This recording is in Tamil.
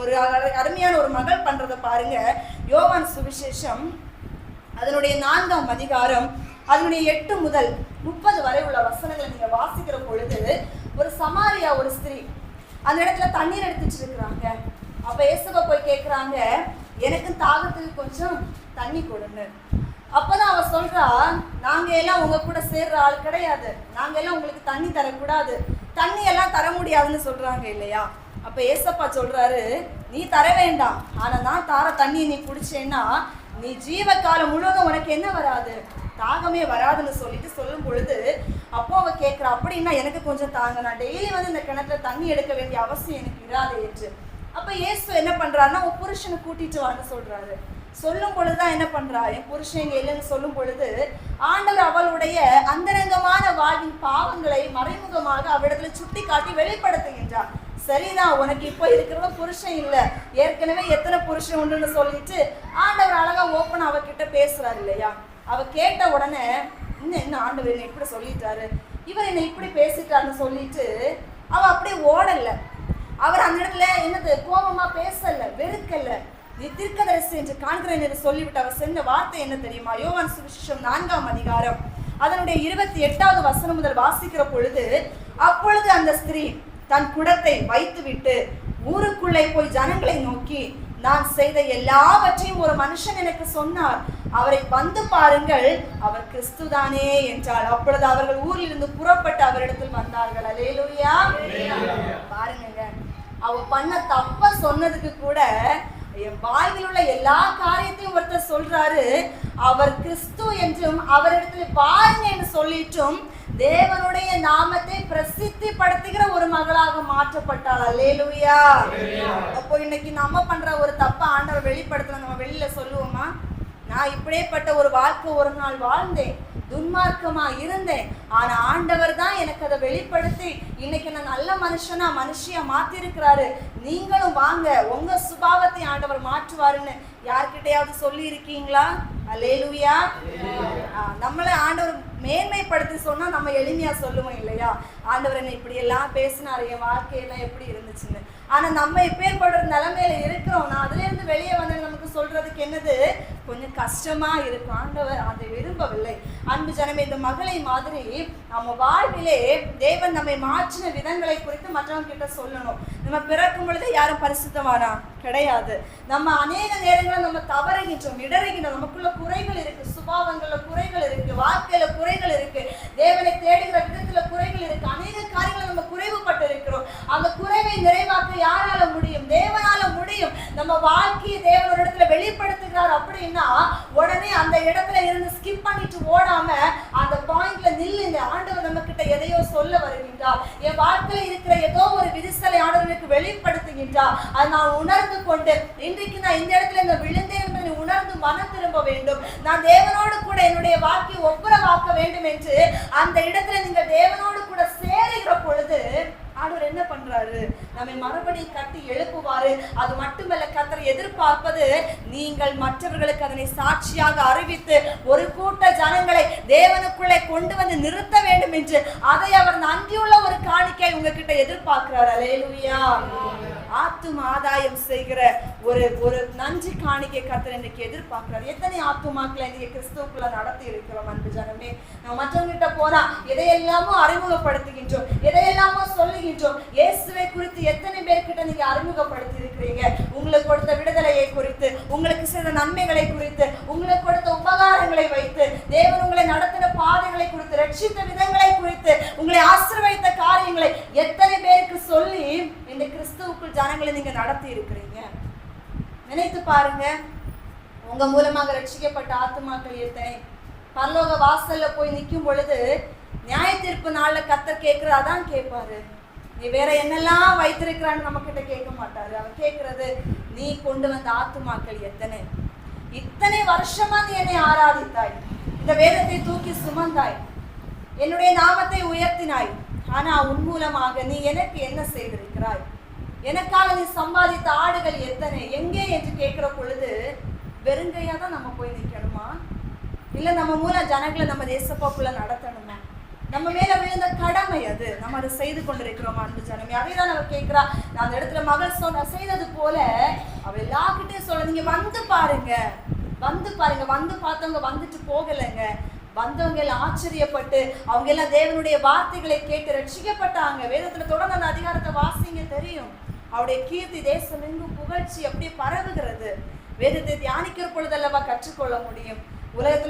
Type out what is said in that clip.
ஒரு அருமையான ஒரு மகள் பண்றதை பாருங்க. யோவான் சுவிசேஷம் அதனுடைய நான்காம் அதிகாரம் அதனுடைய எட்டு முதல் முப்பது வரை உள்ள வசனங்களை நீங்க வாசிக்கிற பொழுது ஒரு சமாரியா ஒரு ஸ்திரீ அந்த இடத்துல தண்ணீர் எடுத்துட்டு இருக்கிறாங்க. அப்ப இயேசுவை போய் கேட்குறாங்க எனக்கு தாகத்துக்கு கொஞ்சம் தண்ணி கொடுங்க அப்பதான் அவ சொல்றா நாங்க எல்லாம் உங்க கூட சேர்ற ஆள் கிடையாது. நாங்க எல்லாம் உங்களுக்கு தண்ணி தரக்கூடாது. தண்ணி எல்லாம் தர முடியாதுன்னு சொல்றாங்க இல்லையா? அப்ப ஏசப்பா சொல்றாரு நீ தர வேண்டாம். ஆனா நான் தார தண்ணியை நீ குடிச்சேன்னா நீ ஜீவ காலம் முழுவதும் உனக்கு என்ன வராது? தாகமே வராதுன்னு சொல்லிட்டு சொல்லும் பொழுது அப்போ அவ கேட்கிறா அப்படின்னா எனக்கு கொஞ்சம் தாங்க. நான் டெய்லி வந்து இந்த கிணத்துல தண்ணி எடுக்க வேண்டிய அவசியம் எனக்கு இராது என்று. அப்ப இயேசு என்ன பண்றாருன்னா உன் புருஷனை கூட்டிட்டு வான்னு சொல்றாரு. சொல்லும் பொழுதுதான் என்ன பண்றா? என் புருஷன் இங்க இல்லைன்னு சொல்லும் பொழுது ஆண்டவர் அவளுடைய அந்தரங்கமான வாழ்வின் பாவங்களை மறைமுகமாக அவளிடத்துல சுட்டி காட்டி வெளிப்படுத்துகின்றார். சரிதான் உனக்கு இப்போ இருக்கிறவங்க புருஷன் இல்லை. ஏற்கனவே எத்தனை புருஷன் உண்டுன்னு சொல்லிட்டு ஆண்டவர் அழகா ஓப்பன் அவகிட்ட பேசுறாரு இல்லையா? அவ கேட்ட உடனே இன்னும் என்ன ஆண்டவர் என்னை இப்படி சொல்லிட்டாரு? இவர் என்னை இப்படி பேசிட்டாருன்னு சொல்லிட்டு அவ அப்படியே ஓடல. அவர் அந்த இடத்துல என்னது கோபமா பேசல வெறுக்கல. நீ தீர்க்கதரிசி என்று காண்கிறேன் என்று சொல்லிவிட்டு அவர் சென்ற வார்த்தை என்ன தெரியுமா? யோவான் சுவிசேஷம் நான்காம் அதிகாரம். அதனுடைய இருபத்தி எட்டாவது வசனம் முதல் வாசிக்கிற பொழுது அப்பொழுது அந்த ஸ்திரீ தன் குடத்தை வைத்துவிட்டு ஊருக்குள்ளே போய் ஜனங்களை நோக்கி நான் செய்த எல்லாவற்றையும் ஒரு மனுஷன் எனக்கு சொன்னார். அவரை வந்து பாருங்கள். அவர் கிறிஸ்துதானே என்றாள். அப்பொழுது அவர்கள் ஊரில் இருந்து புறப்பட்டு அவரிடத்தில் வந்தார்கள். அலேலுயா பாருங்க. அவ பண்ண தப்ப சொன்னதுக்கு கூட என் வாயில் உள்ள எல்லா காரியத்தையும் ஒருத்தர் சொல்றாரு. அவர் கிறிஸ்து என்றும் அவரிடத்துல பாருங்க என்று சொல்லிட்டும் தேவனுடைய நாமத்தை பிரசித்தி படுத்துகிற ஒரு மகளாக மாற்றப்பட்டாள். அல்லேலூயா. அப்போ இன்னைக்கு நம்ம பண்ற ஒரு தப்ப ஆண்டவர் வெளிப்படுத்தல நம்ம வெளியில சொல்லுவோமா? நான் இப்படியேப்பட்ட ஒரு வாழ்க்கை ஒரு நாள் வாழ்ந்தேன். துன்மார்க்கமா இருந்தேன். ஆனா ஆண்டவர் தான் எனக்கு அதை வெளிப்படுத்தி இன்னைக்கு நான் நல்ல மனுஷனா மனுஷியா மாத்திருக்கிறாரு. நீங்களும் வாங்க. உங்க சுபாவத்தை ஆண்டவர் மாற்றுவாருன்னு யார்கிட்டயாவது சொல்லி இருக்கீங்களா அலேலுயா நம்மளை ஆண்டவர் மேன்மைப்படுத்தி சொன்னா நம்ம எளிமையா சொல்லுவோம் இல்லையா? ஆண்டவர் என்ன இப்படி எல்லாம் பேசினார் என் வாழ்க்கையெல்லாம் எப்படி இருந்துச்சுன்னு. ஆனா நம்ம எப்பேற்படுற நிலைமையில இருக்கிறோம். நான் அதுல இருந்து வெளியே வந்து நமக்கு சொல்றதுக்கு என்னது? கொஞ்சம் கஷ்டமா இருக்கும். ஆண்டவர் அதை விரும்பவில்லை. அன்பு ஜனமே இந்த மகளை மாதிரி நம்ம வாழ்விலே தேவன் நம்மை மாற்றின விதங்களை குறித்து மற்றவங்க கிட்ட சொல்லணும். நம்ம பிறக்கும் பொழுது யாரும் பரிசுத்தமானா கிடையாது. நம்ம அநேக நேரங்களில் நம்ம தவறுகின்றோம் இடறுகின்றோம். நமக்குள்ள குறைகள் இருக்கு சுபாவங்கள்ல குறைகள் இருக்கு வாழ்க்கையில குறைகள் இருக்கு தேவனை தேடுகிற விதத்துல குறைகள் இருக்கு அநேக காரியங்களை நம்ம குறைவுபட்டு இருக்கிறோம் அந்த குறைவை நிறைவாக்க யாரால முடியும் தேவனால முடியும் நம்ம வாழ்க்கையை தேவனோட இடத்துல வெளிப்படுத்துகிறார் அப்படின்னா உடனே அந்த இடத்துல இருந்து ஸ்கிப் பண்ணிட்டு ஓடாம அந்த பாயிண்ட்ல நில்லுங்க. ஆண்டவர் நம்ம கிட்ட எதையோ சொல்ல வருகின்றார். என் வாழ்க்கையில இருக்கிற ஏதோ ஒரு விரிசலை ஆண்டவனுக்கு வெளிப்படுத்துகின்றார். அதை நான் உணர்ந்து கொண்டு இன்றைக்கு நான் இந்த இடத்துல இந்த விழுந்தேன் என்பதை உணர்ந்து மனம் திரும்ப வேண்டும். நான் தேவனோடு கூட என்னுடைய வாழ்க்கையை ஒப்புரவாக்க வேண்டும் என்று அந்த இடத்துல நீங்கள் தேவனோடு கூட சேருகிற பொழுது ஆண்டவர் என்ன பண்றாரு நம்மை மறுபடியும் கட்டி எழுப்புவாரு அது மட்டுமல்ல கத்தர் எதிர்பார்ப்பது நீங்கள் மற்றவர்களுக்கு அதனை சாட்சியாக அறிவித்து ஒரு கூட்ட ஜனங்களை தேவனுக்குள்ளே கொண்டு வந்து நிறுத்த வேண்டும் என்று அதை அவர் நன்றியுள்ள ஒரு காணிக்கை உங்ககிட்ட எதிர்பார்க்கிறார். அலேலுயா ஆத்தும் ஆதாயம் செய்கிற ஒரு ஒரு நன்றி காணிக்கை கத்தர் இன்னைக்கு எதிர்பார்க்கிறார். எத்தனை ஆத்துமாக்களை இன்னைக்கு கிறிஸ்துவுக்குள்ள நடத்தி இருக்கிறோம் அன்பு ஜனமே. நம்ம மற்றவங்கிட்ட போனா எதையெல்லாமோ அறிமுகப்படுத்துகின்றோம் எதையெல்லாமோ சொல்லுகின்றோம். இயேசுவை குறித்து எத்தனை பேர்கிட்ட நீங்க அறிமுகப்படுத்தி இருக்கிறீங்க உங்களுக்கு கொடுத்த விடுதலையை குறித்து உங்களுக்கு செய்த நன்மைகளை குறித்து உங்களுக்கு கொடுத்த உபகாரங்களை வைத்து தேவன் உங்களை நடத்தின பாதைகளை குறித்து ரட்சித்த விதங்களை குறித்து உங்களை ஆசிர்வதித்த காரியங்களை எத்தனை பேருக்கு சொல்லி இந்த கிறிஸ்துவுக்குள் ஜனங்களை நீங்க நடத்தி இருக்கிறீங்க நினைத்து பாருங்க. உங்க மூலமாக ரட்சிக்கப்பட்ட ஆத்துமாக்கள் எத்தனை? பரலோக வாசல்ல போய் நிற்கும் பொழுது நியாய தீர்ப்பு நாள்ல கத்தர் கேட்கிறதான் கேட்பாரு. நீ வேற என்னெல்லாம் வைத்திருக்கிறான்னு நம்ம கிட்ட கேட்க மாட்டாரு. அவர் கேட்கறது நீ கொண்டு வந்த ஆத்துமாக்கள் எத்தனை? இத்தனை வருஷமா நீ என்னை ஆராதித்தாய். இந்த வேதத்தை தூக்கி சுமந்தாய். என்னுடைய நாமத்தை உயர்த்தினாய். ஆனா உன் மூலமாக நீ எனக்கு என்ன செய்திருக்கிறாய்? எனக்காக நீ சம்பாதித்த ஆடுகள் எத்தனை? எங்கே? என்று கேட்கிற பொழுது வெறுங்கையா தான் நம்ம போய் நிற்கணுமா இல்லை நம்ம மூலம் ஜனங்களை நம்ம தேசப்பாக்குள்ள நடத்தணுமா? நம்ம மேல விழுந்த கடமை அது. நம்ம அதை செய்து கொண்டிருக்கிறோம் அன்பு ஜனமே? அதே தான் அவர் கேட்கிறா. நான் அந்த இடத்துல மகள் சொன்ன செய்தது போல அவ எல்லார்கிட்டயும் சொல்ல நீங்க வந்து பாருங்க. வந்து பாருங்க. வந்து பார்த்தவங்க வந்துட்டு போகலைங்க. வந்தவங்க எல்லாம் ஆச்சரியப்பட்டு அவங்க எல்லாம் தேவனுடைய வார்த்தைகளை கேட்டு ரட்சிக்கப்பட்டாங்க. வேதத்துல தொடர்ந்து அந்த அதிகாரத்தை வாசிங்க தெரியும். அவருடைய கீர்த்தி தேசம் எங்கும் புகழ்ச்சி அப்படியே பரவுகிறது. வேதத்தை தியானிக்கிற பொழுதல்லவா கற்றுக்கொள்ள முடியும். உலகத்துல